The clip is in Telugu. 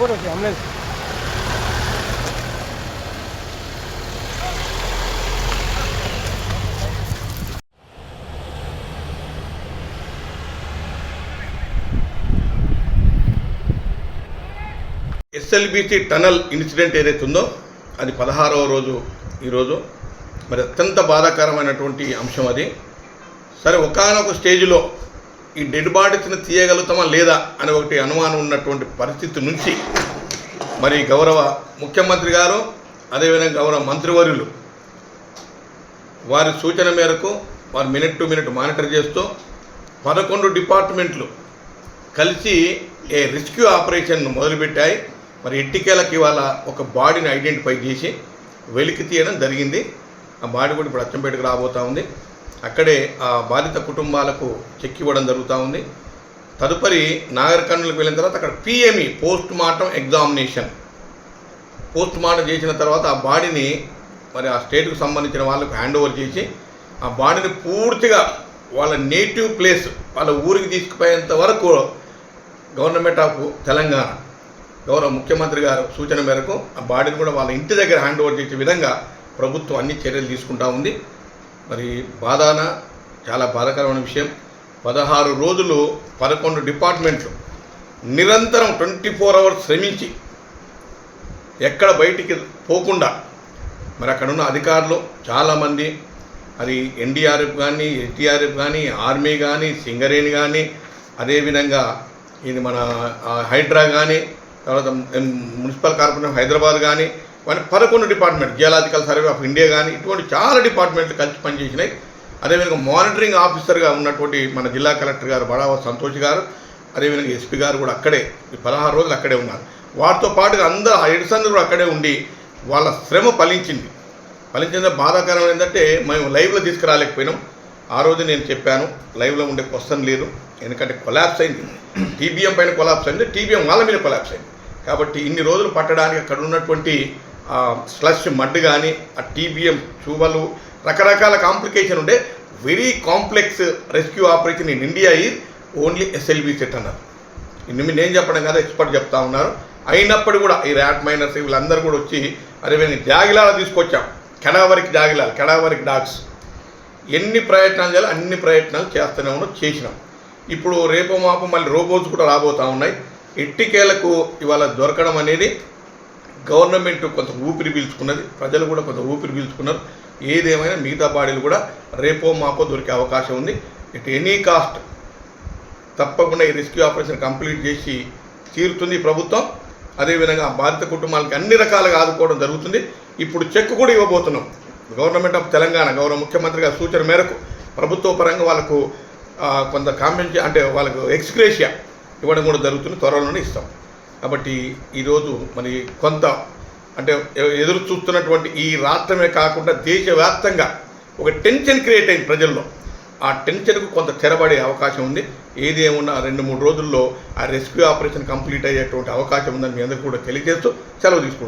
వాళ్ళు కూడా ఎస్ఎల్బీసీ టనల్ ఇన్సిడెంట్ ఏదైతే ఉందో అది పదహారవ రోజు ఈరోజు మరి అత్యంత బాధాకరమైనటువంటి అంశం అది. సరే ఒకనొక స్టేజ్లో ఈ డెడ్ బాడీస్ని తీయగలుగుతామా లేదా అని ఒకటి అనుమానం ఉన్నటువంటి పరిస్థితి నుంచి మరి గౌరవ ముఖ్యమంత్రి గారు అదేవిధంగా గౌరవ మంత్రివర్యులు వారి సూచన మేరకు వారు మినిట్ టు మినిట్ మానిటర్ చేస్తూ పదకొండు డిపార్ట్మెంట్లు కలిసి ఏ రెస్క్యూ ఆపరేషన్ మొదలుపెట్టాయి. మరి ఎట్టికేలకి ఇవాళ ఒక బాడీని ఐడెంటిఫై చేసి వెలికి తీయడం జరిగింది. ఆ బాడీ కూడా ఇప్పుడు అచ్చంపేటకు రాబోతూ ఉంది. అక్కడే ఆ బాధిత కుటుంబాలకు చెక్ ఇవ్వడం జరుగుతూ ఉంది. తదుపరి నాగరికర్ణులకు వెళ్ళిన తర్వాత అక్కడ PME post mortem examination. Post mortem చేసిన తర్వాత ఆ బాడీని మరి ఆ స్టేట్కు సంబంధించిన వాళ్ళకు హ్యాండ్ ఓవర్ చేసి ఆ బాడీని పూర్తిగా వాళ్ళ నేటివ్ ప్లేస్ వాళ్ళ ఊరికి తీసుకుపోయేంత వరకు గవర్నమెంట్ ఆఫ్ తెలంగాణ గౌరవ ముఖ్యమంత్రి గారు సూచన మేరకు ఆ బాడీని కూడా వాళ్ళ ఇంటి దగ్గర హ్యాండ్ ఓవర్ చేసే విధంగా ప్రభుత్వం అన్ని చర్యలు తీసుకుంటా ఉంది. మరి బాధాన చాలా బాధాకరమైన విషయం. పదహారు రోజులు పదకొండు డిపార్ట్మెంట్లు నిరంతరం ట్వంటీ ఫోర్ అవర్స్ శ్రమించి ఎక్కడ బయటికి పోకుండా మరి అక్కడ ఉన్న అధికారులు చాలామంది అది ఎన్డీఆర్ఎఫ్ కానీ ఎస్టీఆర్ఎఫ్ కానీ ఆర్మీ కానీ సింగరేణి కానీ అదేవిధంగా ఇది మన హైడ్రా కానీ తర్వాత మున్సిపల్ కార్పొరేషన్ హైదరాబాద్ కానీ పదకొండు department geological survey of India కానీ ఇటువంటి చాలా డిపార్ట్మెంట్లు కలిసి పనిచేసినాయి. అదేవిధంగా మానిటరింగ్ ఆఫీసర్గా ఉన్నటువంటి మన జిల్లా కలెక్టర్ గారు బడావ సంతోష్ గారు అదేవిధంగా ఎస్పీ గారు కూడా అక్కడే పదహారు రోజులు అక్కడే ఉన్నారు. వారితో పాటుగా అందరూ ఆ ఎడిసన్లు కూడా అక్కడే ఉండి వాళ్ళ శ్రమ ఫలించింది. ఫలించిన బాధాకరం ఏంటంటే మేము లైవ్లో తీసుకురాలేకపోయినాం. ఆ రోజు నేను చెప్పాను లైవ్లో ఉండే క్వశ్చన్ లేదు. ఎందుకంటే కొలాప్స్ అయింది. టీబీఎం పైన కొలాప్స్ అయింది. టీబీఎం వాళ్ళ మీద కొలాప్స్ అయింది. కాబట్టి ఇన్ని రోజులు పట్టడానికి అక్కడ ఉన్నటువంటి స్లష్ మడ్ కానీ ఆ టీబీఎం చూవలు రకరకాల కాంప్లికేషన్ ఉండే. Very complex rescue operation in India is only SLB set అన్నారు. ఇన్ని నేను చెప్పడం కాదు ఎక్స్పర్ట్ చెప్తా ఉన్నారు. అయినప్పుడు కూడా ఈ ర్యాట్ మైనర్స్ వీళ్ళందరూ కూడా వచ్చి అరే మేము జాగిలాల తీసుకొచ్చాం. కెడావరికి జాగిలాలు కెడావరికి డాగ్స్. ఎన్ని ప్రయత్నాలు చేయాలి అన్ని ప్రయత్నాలు చేస్తూనే ఉన్నాం చేసినాం. ఇప్పుడు రేపు మాపు మళ్ళీ రోబోట్స్ కూడా రాబోతూ ఉన్నాయి. ఎట్టికేలకు ఇవాళ దొరకడం అనేది గవర్నమెంట్ కొంత ఊపిరి పీల్చుకున్నది ప్రజలు కూడా కొంత ఊపిరి పీల్చుకున్నారు. ఏదేమైనా మిగతా బాడీలు కూడా రేపో మాపో దొరికే అవకాశం ఉంది. ఇట్ ఎనీ కాస్ట్ తప్పకుండా ఈ రెస్క్యూ ఆపరేషన్ కంప్లీట్ చేసి తీరుతుంది ప్రభుత్వం. అదేవిధంగా బాధిత కుటుంబాలకి అన్ని రకాలుగా ఆదుకోవడం జరుగుతుంది. ఇప్పుడు చెక్ కూడా ఇవ్వబోతున్నాం. గవర్నమెంట్ ఆఫ్ తెలంగాణ గౌరవ ముఖ్యమంత్రి గారి సూచన మేరకు ప్రభుత్వ పరంగా వాళ్ళకు కొంత కాంపెన్సే అంటే వాళ్ళకు ఎక్స్గ్రేషియా ఇవ్వడం కూడా జరుగుతుంది. త్వరలోనే ఇస్తాం. కాబట్టి ఈరోజు మరి కొంత అంటే ఎదురు చూస్తున్నటువంటి ఈ రాష్ట్రమే కాకుండా దేశవ్యాప్తంగా ఒక టెన్షన్ క్రియేట్ అయింది ప్రజల్లో. ఆ టెన్షన్కు కొంత తెరబడే అవకాశం ఉంది. ఏదేమున్నా రెండు మూడు రోజుల్లో ఆ రెస్క్యూ ఆపరేషన్ కంప్లీట్ అయ్యేటువంటి అవకాశం ఉందని మీ అందరికీ కూడా తెలియజేస్తూ సెలవు తీసుకుంటాం